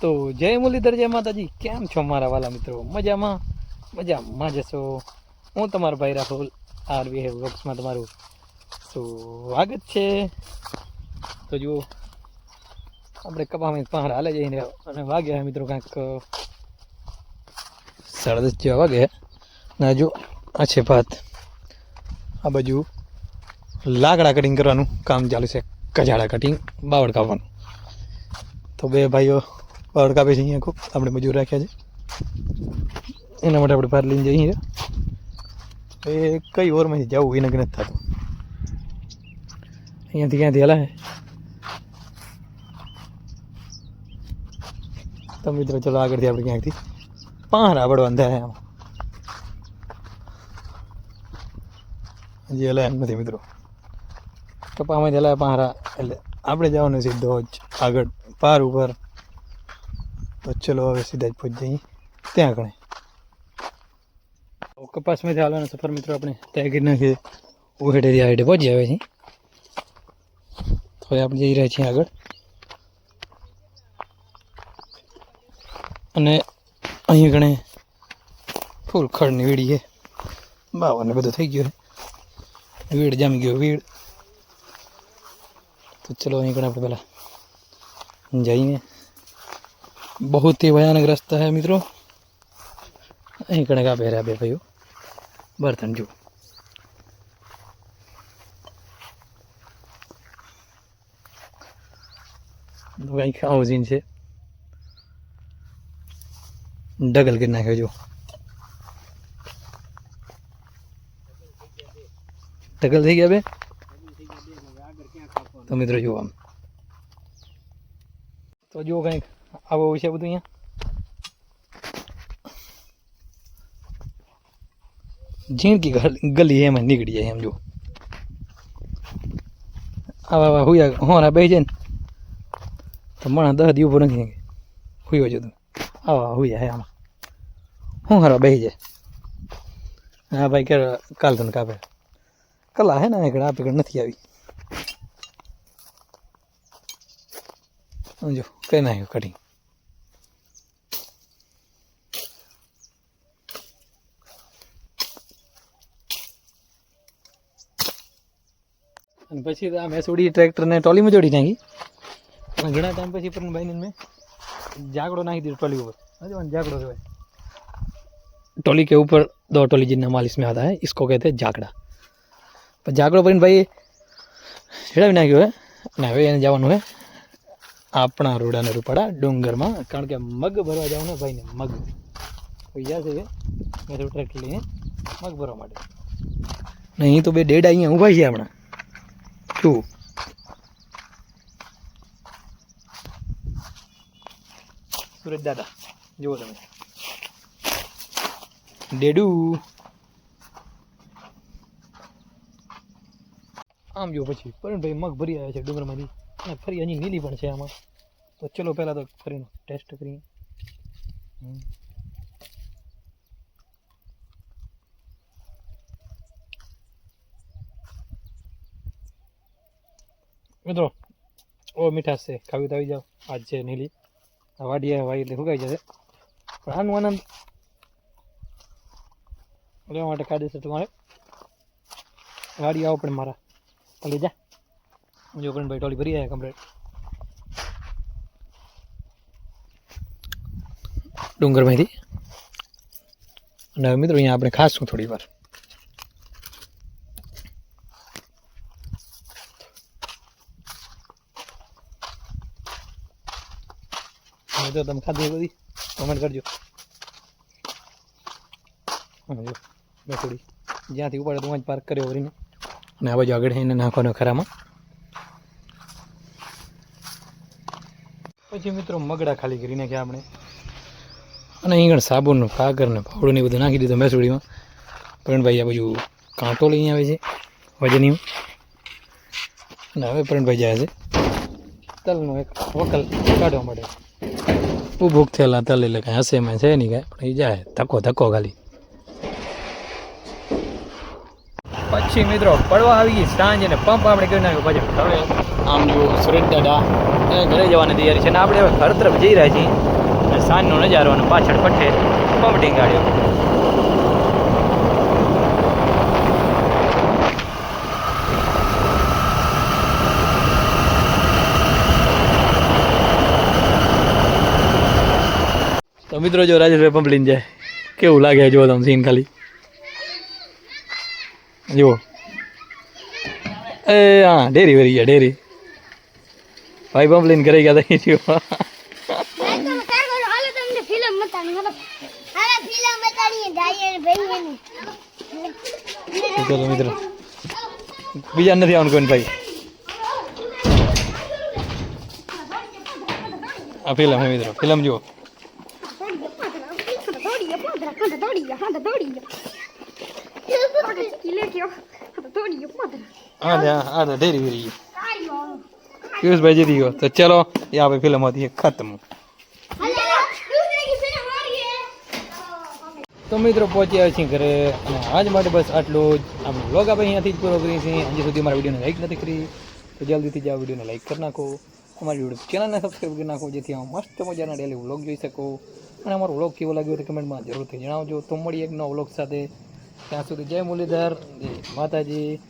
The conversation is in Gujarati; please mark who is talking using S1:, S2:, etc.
S1: તો જય મુરલીધર, જય માતાજી. કેમ છો મારા વાલા મિત્રો? મજામાં? મજામાં. જશો. હું તમારો ભાઈ રાહુલ આરબી હે વ્લોગ્સમાં તમારું. સ્વાગત છે. તો જુઓ, આપણે કપામાં પહાડ હાલે જઈને અને વાગ્યા મિત્રો કાંઈક, સાડા દસ જેવા વાગે ના જો આ છે ભાત. આ બાજુ લાકડા કટિંગ કરવાનું કામ ચાલુ છે. કજાડા કટિંગ બાવળ કાપવાનું. તો બે ભાઈઓ બાવળ કાપે છે અહીંયા ખૂબ આપણે મજૂર રાખ્યા છે. એના માટે આપણે બહાર લઈને જઈએ એ કઈ ઓરમાંથી જવું એને નથી થતું. અહીંયાથી ક્યાંથી હલાય? તો મિત્રો, ચલો આગળથી આપણે ક્યાંકથી? પહારા પડવાનું અંધારે આમ. હજી હલાય એમ નથી મિત્રો. કપામાંથી હલાય પહારા એટલે આપણે જવાનું સીધો જ આગળ, પાર ઉપર. તો ચલો હવે સીધા જ પહોંચી જઈએ. ત્યાં કણે કપાસમાંથી હાલવાનો સફર મિત્રો આપણે ત્યાં કરી નાખીએ. ઉહેડેથી આ હેડે પહોંચી આવે છે તો હવે આપણે જઈ રહ્યા છીએ આગળ. અને અહીં ગણે ફૂલ ખડની વીડી છે. બાવાને બધું થઈ ગયું છે. વીડ જામી ગયો વીડ. તો ચલો અહીં ગણે આપણે પહેલાં જઈએ. बहुत ही भयानक रास्ता है मित्रों અહીં કણે કા પહેર્યા બે ભાઈઓ બર્તન જો કંઈક આવું સીન છે ડગલ કરી નાખ્યો જો ડગલ થઈ ગયા બે તો મિત્રો જુઓ આમ તો જુઓ કંઈક આવું છે બધું અહીંયા? જિંદગી ગલી એમાં નીકળી જાય એમ જો આવા આવા હુયા, હોરા બે જાય ને, તો મણા દસ દી ઉપર નથી. હુયો જતું આવા હુયા હે આમાં. હું હારા બે જાય? હા ભાઈ, કે કાલ તને કાપે. કલા હે ને આગળ આપે નથી આવી. જો કઈ નાખ્યું કટિંગ અને પછી તો આ મેસોડી ટ્રેક્ટરને ટ્રોલીમાં જોડી નાખી અને ઘણા ટાઈમ પછી પણ ભાઈને મેં જાગડો નાખી દીધો ट्रॉली ऊपर समझो ना जागड़ो जो है ट्रॉली के ऊपर दो ट्रॉली जितना माल इसमें आता है इसको कहते हैं जागड़ा પણ જાગડો કરીને ભાઈ ચડાવી નાખ્યો હે અને હવે એને જવાનું હે આપણા રૂડાના રૂપાડા ડુંગરમાં, કારણ કે મગ ભરવા જવાનું ને ભાઈને મગ. કોઈ છે મેં તો ટ્રેક્ટર લઈને મગ ભરવા માટે. ને અહીં તો બે ડેડા અહીંયા ઊભા છે હમણાં. શું સુરજ દાદા, જુઓ તમે. ડેડુ. આમ જો પછી. પરણભાઈ મગ ભરી આવ્યા છે ડુંગરમાંથી. અને ફરી હજી નીલી પણ છે આમાં. તો ચલો પહેલાં તો ફરીને ટેસ્ટ કરીએ. હમ. મિત્રો, ઓ મીઠાશ છે. ખાવી તો આવી જાઓ. આજ છે નીલી આ વાડિયા વાઈ એટલે સુકાઈ જશે. પણ આનું આનંદ લેવા માટે કાયદેસર તમારે વાડી આવો પણ મારા. ભલે જા. જો પણ ભાઈ ટોલી ભરી આવ્યા કમ્પ્લીટ ડુંગરમાંથી અને હવે મિત્રો અહીંયા આપણે ખાશું થોડી વાર હવે તો તમે ખાધી હોય બધી કમેન્ટ કરજો હા જો મેં થોડી જ્યાંથી ઉપાડે તો જ પાર્ક કર્યો વરીને અને આ બાજુ આગળ એને નાખવાનો ખરામાં પછી મિત્રો મગડા ખાલી કરી નાખ્યા આપણે. અને અહીં સાબુનું કાગર ને પાવડું ને બધું નાખી દીધું મેસુડીમાં. પ્રણભાઈ આ બાજુ કાંટો લઈને આવે છે વજની અને હવે પ્રણભાઈ જાય છે, તલનો એક વકલ કાઢવા માટે. ઊભું થયેલા તલ એટલે કાંઈ હશે એમાં છે નહીં કાંઈ, પણ એ જાય, ધક્કો ધક્કો ખાલી. પછી મિત્રો પડવા આવી ગઈ સાંજ અને પંપ આપણે કરી નાખ્યો પછી. હવે આમ જો સુરત દાદા ઘરે જવાની તૈયારી છે ને આપણે હવે ઘર તરફ જઈ રહ્યા છીએ. અને સાંજનો નજારો અને પાછળ પઠે પંપ ટીંગાડ્યો તો મિત્રો જો રાજેશભાઈ પંપ લઈને જાય, કેવું લાગે જો તમે સીન ખાલી? જુઓ એ હા ડેરી વરી ગયા ડેરી ભાઈ પંપ લઈને ઘરે ગયા હતા જો ચલો મિત્રો બીજા નથી આવવાનું કોઈ ભાઈ આ ફિલ્મ હે મિત્રો ફિલ્મ જુઓ હા હા હા ડેરી વરી ગઈ પિયુષભાઈ જીતી ગયો તો ચલો यहाँ पे फिल्म होती है खत्म તો મિત્રો પહોંચી આવ્યા છીએ ઘરે અને આજ માટે બસ આટલું જ આપણો વ્લોગ આપણે અહીંયાથી જ પૂરો કરીએ છીએ હજી સુધી મારા વિડીયોને લાઈક નથી કરી તો જલ્દીથી જ આ વિડીયોને લાઈક કરી નાખો અમારી યુટ્યુબ ચેનલને સબસ્ક્રાઈબ કરી નાખો જેથી આ મસ્ત મજાના ડેલી વ્લોગ જોઈ શકો અને અમારો વ્લોગ કેવો લાગ્યો તો કમેન્ટમાં જરૂરથી જણાવજો તો મળીએ એક નવો વ્લોગ સાથે ત્યાં સુધી જય મુરલીધર માતાજી.